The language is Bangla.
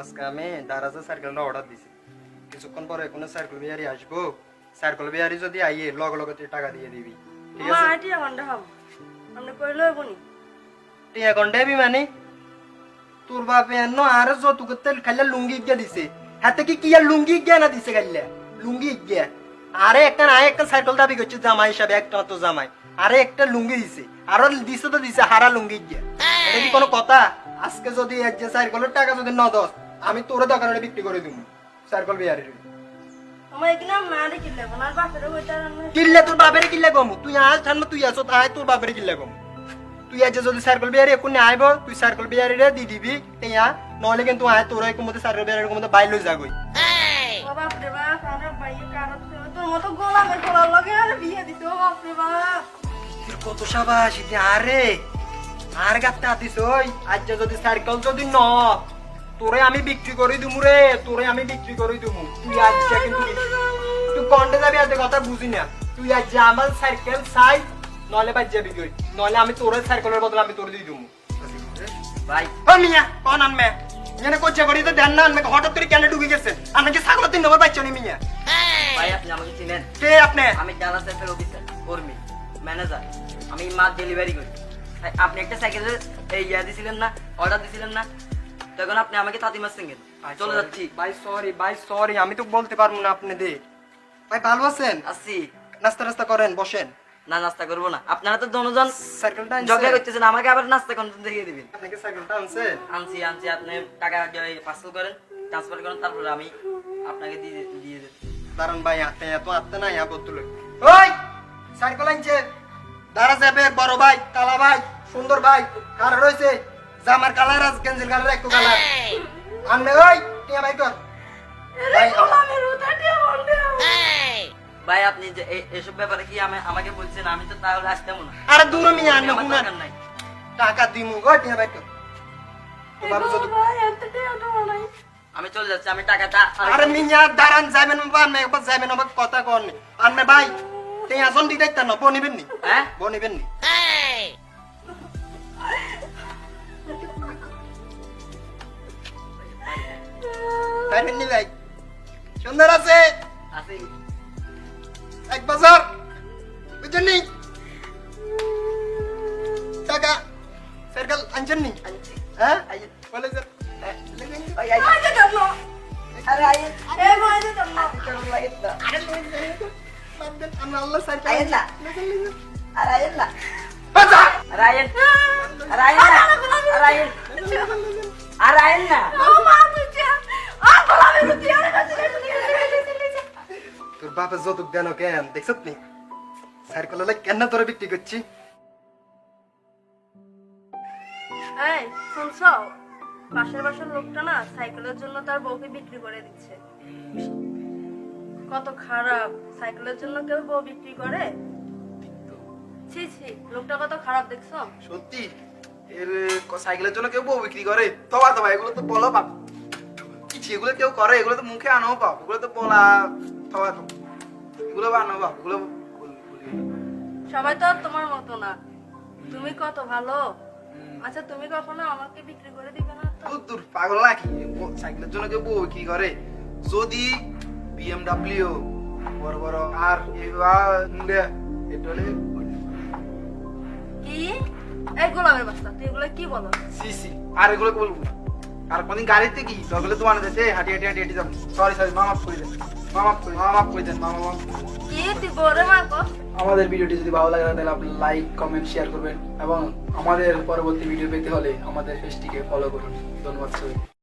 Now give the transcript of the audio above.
আজকে আমি দারাজে সার্কেলটা অর্ডার দিছি। কিছুক্ষণ পরে কোনো সার্কেল বিহারি আসব। সার্কেল বিহারি যদি আইয়ে লগে লগে তুই টাকা দিয়ে দিবি। ঠিক মা আছে? হাম আমরা কইলো এখন দেবি মানে? তোর বাপে এন্ন আর যতুক তেল খাইলে লুঙ্গি গিয়া দিছে। হাতে কি কি আর লুঙ্গি গিয়া না দিছে খাইলে? লুঙ্গি গিয়া আরে একটা না একটা সাইকেল দাবি করছে জামাই হিসাবে একটা তো জামাই। আরে একটা লুঙ্গি দিছে। আরও দিছে তো দিছে হারা লুঙ্গি গিয়া এটা কি কোনো কথা? আজকে যদি এক যে সাইকেলের টাকা যদি ন দশ আমি তোর দোকানে বিক্রি করে দিব সাইকেল বিহারির। কিল্লে তোর বাপের কিল্লে কমু তুই আজ ঠান্ড তুই আছো আয় তোর বাপের কিল্লে কমু তুই আজ যদি সার্কেল বিহারি এখন আইব তুই সার্কেল বিহারি রে দি দিবি টেয়া নহলে কিন্তু আয় তোর এক মধ্যে সার্কেল বিহারি মধ্যে বাইর লই যাগই। কত সাবাস আরে আর গাত্তা দিস ওই আজ যদি সার্কেল যদি ন তোরে আমি বিক্রি করে দিমু রে তোরে আমি বিক্রি করে দিমু। তুই আজ কিন্তু তুই কন্টে যাবি আজ? কথা বুঝি না। তুই আজ আমার সাইকেল সাই নলে বাজ যাবি গই নলে আমি তোর সাইকেলের বদলে আমি তোর দিয়ে দিমু। ভাই। ও মিয়া কোন আনমে এখানে কোচে করি তো দেন না আনমে হঠাৎ করে কেন ঢুকে গেছে। আমি কি ছাগল তিন নম্বর পাচ্ছেন মিয়া? ভাই আপনি আমাকে চিনেন? কে আপনি? আমি ডালা সাইকেল অফিসার কর্মী ম্যানেজার আমি মাল ডেলিভারি করি। তাই আপনি একটা সাইকেলের এই ইয়া দিছিলেন না অর্ডার দিছিলেন না? তখন আপনি আমাকে তাঁতি মারছেন কেন চলে যাচ্ছি। ভাই সরি ভাই সরি আমি তো বলতে পারব না আপনি দে ভাই ভালো আছেন? আসছি নাস্তা নাস্তা করেন বসেন। না নাস্তা করব না। আপনারা তো দুজন সাইকেলটা আনছেন। করতেছেন আমাকে আবার নাস্তা কোন দেখিয়ে দিবেন। আপনাকে সাইকেলটা আনছেন আনছি? আনছি আপনি টাকা পার্সেল করেন ট্রান্সফার করেন তারপরে আমি আপনাকে দিয়ে দিয়ে দেব দাঁড়ান ভাই আতে এত আতে না ইয়া বলতে ওই সাইকেল আনছে দাঁড়া যাবে বড় ভাই কালা ভাই সুন্দর ভাই কার রয়েছে? জামার কালার আজ গেঞ্জির কালার একটু কালার। আনবে ওই টিয়া ভাই কর। ভাই আপনি যে এসব ব্যাপারে কি আমি- আমাকে বলছেন আমি তো তাহলে আসতাম না আরে দূর মিয়া হুনা টাকা দিমু গো টিয়া ভাই কর। তোমার যদি আমি চলে যাচ্ছি আমি টাকাটা আর- আরে মিয়া দাঁড়ান যাবেন বাবা আমি একবার যাবেন আমার কথা কন আনবে ভাই তুই আসন দিতে না বনিবেন নি? হ্যাঁ? বনিবেন নি? নি ভাই সুন্দর আছে? এক বছর? বুঝছেন নি টাকা সাইকেল আনছেন নি হ্যাঁ বলে স্যার আরে ভাই লাগে না আরে লই যাই বান্দেন আমরা আল্লাহ সাইকেল আইন না। আরে আই না বাজা আরে আই আরে আই না আরে আই আরে আই না ও মা তুই আ গোলামের উঠি আরে তোর বাপে যৌতুক দেন কেন? দেখছত নি? সাইকেল হলে কেন তোরে বিক্রি করছি? এই শুনছ? পাশের বাসার লোকটা না সাইকেলের জন্য তার বউকে বিক্রি করে দিচ্ছে। কত খারাপ সাইকেলের জন্য কেউ বউ বিক্রি করে? ছি ছি লোকটা কত খারাপ দেখছ? সত্যি? এর সাইকেলের জন্য কেউ বউ বিক্রি করে? তবা তবা এগুলো তো বলো বাপ। কিছু এগুলো কেউ করে এগুলো তো মুখে আনো বাপ। এগুলো তো বলা তবা তো সবাই তো আর তোমার মতো না। তুমি কত ভালো? আচ্ছা তুমি কখনো আমাকে বিক্রি করে দিবে না তো? দূর দূর পাগল নাকি? সাইকেলের জন্য কেউ বউ বিক্রি করে? যদি বিএমডাব্লিউ বড় বড় আর এবার মুন্ডে এটা হলে কি? এই গোলামের বাচ্চা তুই এগুলো কি বলো? সি সি আর এগুলো বলব। আর কোনদিন গাড়িতে কি? সকালে হাঁটি হাঁটি হাঁটি হাঁটি যাব। সরি সরি মাফ করে দেন আমাদের ভিডিওটি যদি ভালো লাগে, তাহলে আপনি লাইক কমেন্ট শেয়ার করবেন এবং আমাদের পরবর্তী ভিডিও পেতে হলে আমাদের ফেসটিকে ফলো করুন। ধন্যবাদ সবাই